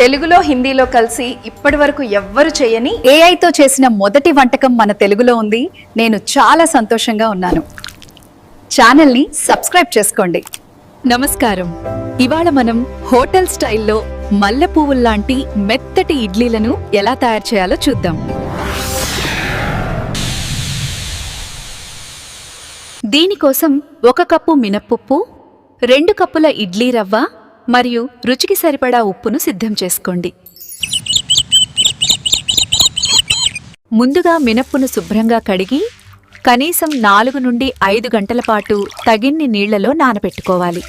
తెలుగులో హిందీలో కలిసి ఇప్పటి వరకు ఎవ్వరు చేయని ఏఐతో చేసిన మొదటి వంటకం మన తెలుగులో ఉంది. నేను చాలా సంతోషంగా ఉన్నాను. ఛానల్ని సబ్స్క్రైబ్ చేసుకోండి. నమస్కారం. ఇవాళ మనం హోటల్ స్టైల్లో మల్లె పువ్వుల్లాంటి మెత్తటి ఇడ్లీలను ఎలా తయారు చేయాలో చూద్దాం. దీనికోసం ఒక కప్పు మినప్పప్పు రెండు కప్పుల ఇడ్లీ రవ్వ మరియు రుచికి సరిపడా ఉప్పును సిద్ధం చేసుకోండి. ముందుగా మినప్పును శుభ్రంగా కడిగి కనీసం నాలుగు నుండి ఐదు గంటల పాటు తగిన్ని నీళ్ళలో నానబెట్టుకోవాలి.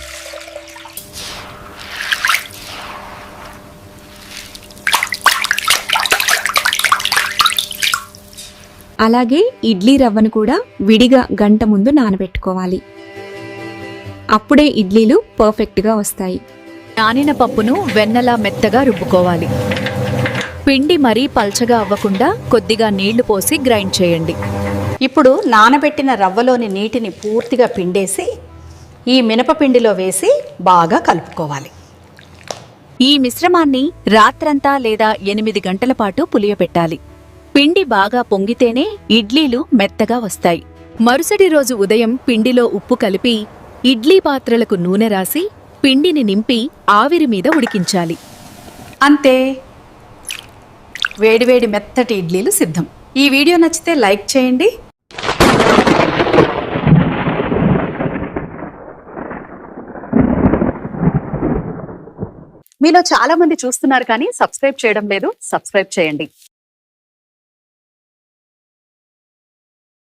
అలాగే ఇడ్లీ రవ్వను కూడా విడిగా గంట ముందు నానబెట్టుకోవాలి. అప్పుడే ఇడ్లీలు పర్ఫెక్ట్గా వస్తాయి. నానిన పప్పును వెన్నలా మెత్తగా రుబ్బుకోవాలి. పిండి మరీ పల్చగా అవ్వకుండా కొద్దిగా నీళ్ళు పోసి గ్రైండ్ చేయండి. ఇప్పుడు నానబెట్టిన రవ్వలోని నీటిని పూర్తిగా పిండేసి ఈ మినపపిండిలో వేసి బాగా కలుపుకోవాలి. ఈ మిశ్రమాన్ని రాత్రంతా లేదా ఎనిమిది గంటల పాటు పులియబెట్టాలి. పిండి బాగా పొంగితేనే ఇడ్లీలు మెత్తగా వస్తాయి. మరుసటి రోజు ఉదయం పిండిలో ఉప్పు కలిపి ఇడ్లీ పాత్రలకు నూనె రాసి పిండిని నింపి ఆవిరి మీద ఉడికించాలి. అంతే. వేడివేడి మెత్తటి ఇడ్లీలు సిద్ధం. ఈ వీడియో నచ్చితే లైక్ చేయండి. మీలో చాలా మంది చూస్తున్నారు కానీ సబ్స్క్రైబ్ చేయడం లేదు. సబ్స్క్రైబ్ చేయండి.